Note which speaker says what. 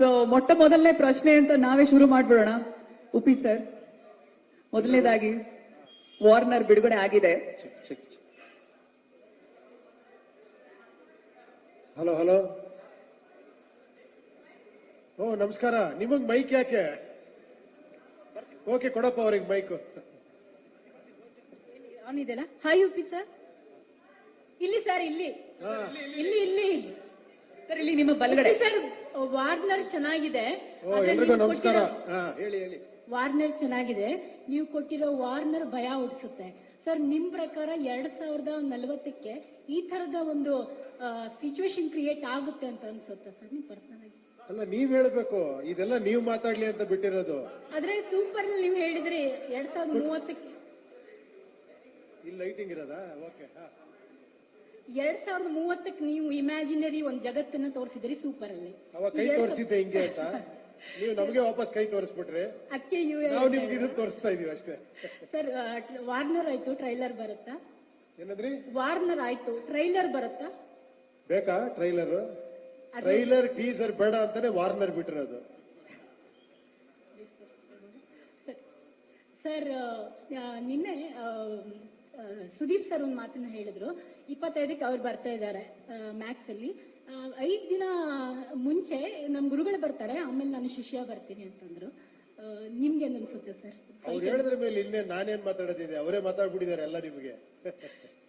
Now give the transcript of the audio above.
Speaker 1: So ಮೊಟ್ಟ ಮೊದಲನೇ ಪ್ರಶ್ನೆ ಅಂತ ನಾವೇ ಶುರು ಮಾಡ್ಬಿಡೋಣ. ಉಪಿ ಸರ್ ಮೊದಲನೇದಾಗಿ ವಾರ್ನರ್ ಬಿಡುಗಡೆ ಆಗಿದೆ.
Speaker 2: Hello hello. ಓ ನಮಸ್ಕಾರ. ನಿಮಗ್ ಮೈಕ್ ಯಾಕೆ? ಓಕೆ ಕೊಡಪ್ಪ ಅವ್ರಿಗೆ ಮೈಕ್.
Speaker 3: ಅವನಿದೆಲ್ಲ ಹಾಯ್ ಉಪಿ ಸರ್. ಇಲ್ಲಿ ಸರ್ ಇಲ್ಲಿ. ಇಲ್ಲಿ ಇಲ್ಲಿ.
Speaker 1: ಸರ್ ಇಲ್ಲಿ ನಿಮ್ಮ ಬಲಗಡೆ.
Speaker 3: ಸರ್ ವಾರ್ನರ್ ಚೆನ್ನಾಗಿದೆ.
Speaker 2: ಓ
Speaker 3: ಆದ್ರೆ
Speaker 2: ಎಲ್ರಿಗೂ
Speaker 3: ನೀವು
Speaker 2: ನಮಸ್ಕಾರ.
Speaker 3: ಕೊಟ್ಟಿರೋ-
Speaker 2: ಹಾ ಹೇಳಿ ಹೇಳಿ.
Speaker 3: ವಾರ್ನರ್ ಚೆನ್ನಾಗಿದೆ. ನೀವು ಕೊಟ್ಟಿರೋ ವಾರ್ನರ್ ಭಯ ಹುಡ್ಸುತ್ತೆ ಸರ್ ನಿಮ್ ಪ್ರಕಾರ ಎರಡ್ ಸಾವಿರದ ನಲವತ್ತಕ್ಕೆ ಈ ತರದ ಒಂದು ಸಿಚುವೇಶನ್ ಕ್ರಿಯೇಟ್ ಆಗುತ್ತೆ ಅಂತ ಅನ್ಸುತ್ತೆ ಸರ್ ನಿಮ್ ಪರ್ಸನಲ್ ಆಗಿ?
Speaker 2: ಅಲ್ಲ ನೀವ್ ಹೇಳ್ಬೇಕು. ಇದೆಲ್ಲ ನೀವ್ ಮಾತಾಡ್ಲಿ ಅಂತ ಬಿಟ್ಟಿರೋದು.
Speaker 3: ಆದ್ರೆ ಸೂಪರ್ ನೀವು ಹೇಳಿದ್ರಿ ಎರಡ್ ಸಾವಿರದ ಮೂವತ್ತಕ್ಕೆ.
Speaker 2: ಇಲ್ಲಿ ಲೈಟಿಂಗ್ ಇರೋದಾ? ಓಕೆ ಹಾ.
Speaker 3: ಎರಡ್ ಸಾವಿರದ ಮೂವತ್ತಕ್ಕೆ ನೀವು ಇಮ್ಯಾಜಿನರಿ ಒಂದು ಜಗತ್ತನ್ನ ತೋರಿಸಿದ್ರಿ ಸೂಪರ್ ಅಲ್ಲಿ.
Speaker 2: ಅವಾಗ ಕೈ ತೋರಿಸಿದ್ದೆ ಹಿಂಗೆ ಅಂತ. ನೀವು ನಮಗೆ ವಾಪಸ್ ಕೈ ತೋರಿಸ್ಬಿಟ್ರೆ
Speaker 3: ಅದಕ್ಕೆ
Speaker 2: ನಾವು ನಿಮ್ಗೆ ಇದು ತೋರಿಸ್ತಾ ಇದೀವಿ ಅಷ್ಟೇ.
Speaker 3: ಸರ್ ವಾರ್ನರ್ ಆಯ್ತು ಟ್ರೈಲರ್ ಬರುತ್ತಾ?
Speaker 2: ಏನಂದ್ರಿ?
Speaker 3: ವಾರ್ನರ್ ಆಯ್ತು ಟ್ರೈಲರ್ ಬರುತ್ತಾ?
Speaker 2: ಬೇಕಾ ಟ್ರೈಲರ್ ಟ್ರೈಲರ್ ಟೀಸರ್ ಬೇಡ ಅಂತಾನೆ ವಾರ್ನರ್ ಬಿಟ್ಟಿರೋದು.
Speaker 3: ಸರ್ ನಿನ್ನೆ ಸುದೀಪ್ ಸರ್ ಒಂದು ಮಾತನ್ನ ಹೇಳಿದ್ರು. ಇಪ್ಪತ್ತೈದಕ್ಕೆ ಅವ್ರು ಬರ್ತಾ ಇದ್ದಾರೆ ಮ್ಯಾಥ್ಸ್ ಅಲ್ಲಿ. ಐದು ದಿನ ಮುಂಚೆ ನಮ್ಮ ಗುರುಗಳು ಬರ್ತಾರೆ ಆಮೇಲೆ ನಾನು ಶಿಷ್ಯ ಬರ್ತೀನಿ ಅಂತಂದ್ರು. ನಿಮ್ಗೆ ಅನ್ಸುತ್ತೆ ಸರ್?
Speaker 2: ಅವ್ರು ಹೇಳಿದ್ರ ಮೇಲೆ ಇನ್ನೇ ನಾನೇನ್ ಮಾತಾಡೋದಿದೆ ಅವರೇ ಮಾತಾಡ್ಬಿಟ್ಟಿದ್ದಾರೆ ಎಲ್ಲ ನಿಮಗೆ.